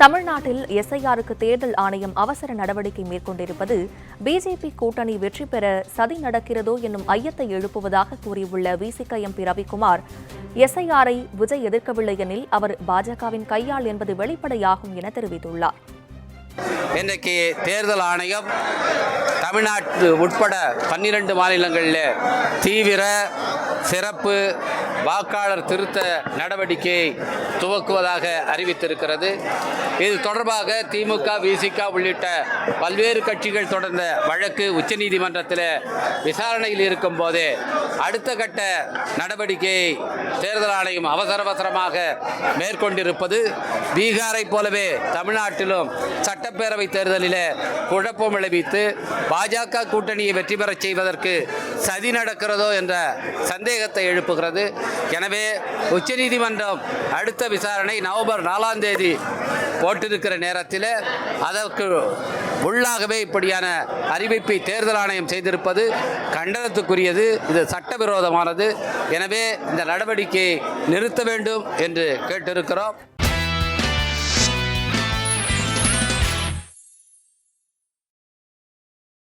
தமிழ்நாட்டில் எஸ்ஐஆருக்கு தேர்தல் ஆணையம் அவசர நடவடிக்கை மேற்கொண்டிருப்பது பிஜேபி கூட்டணி வெற்றி பெற சதி நடக்கிறதோ என்னும் ஐயத்தை எழுப்புவதாக கூறியுள்ள விசிக எம்பி ரவிக்குமார் எஸ்ஐஆரை விஜய் எதிர்க்கவில்லை எனில் அவர் பாஜகவின் கையாள் என்பது வெளிப்படையாகும் என தெரிவித்துள்ளார். இன்றைக்கு தேர்தல் ஆணையம் தமிழ்நாட்டு உட்பட பன்னிரண்டு மாநிலங்களில் தீவிர சிறப்பு வாக்காளர் திருத்த நடவடிக்கையை துவக்குவதாக அறிவித்திருக்கிறது. இது தொடர்பாக திமுக விசிக உள்ளிட்ட பல்வேறு கட்சிகள் தொடர்ந்த வழக்கு உச்சநீதிமன்றத்தில் விசாரணையில் இருக்கும் போதே அடுத்த கட்ட நடவடிக்கையை தேர்தல் ஆணையம் அவசர அவசரமாக மேற்கொண்டிருப்பது பீகாரை போலவே தமிழ்நாட்டிலும் சட்ட சட்டப்பேரவை தேர்தலில் குழப்பம் விளைவித்து பாஜக கூட்டணியை வெற்றி பெறச் செய்வதற்கு சதி நடக்கிறதோ என்ற சந்தேகத்தை எழுப்புகிறது. எனவே உச்சநீதிமன்றம் அடுத்த விசாரணை நவம்பர் நாலாம் தேதி போட்டிருக்கிற நேரத்தில் அதற்கு உள்ளாகவே இப்படியான அறிவிப்பை தேர்தல் ஆணையம் செய்திருப்பது கண்டனத்துக்குரியது. இது சட்டவிரோதமானது. எனவே இந்த நடவடிக்கையை நிறுத்த வேண்டும் என்று கேட்டிருக்கிறோம்.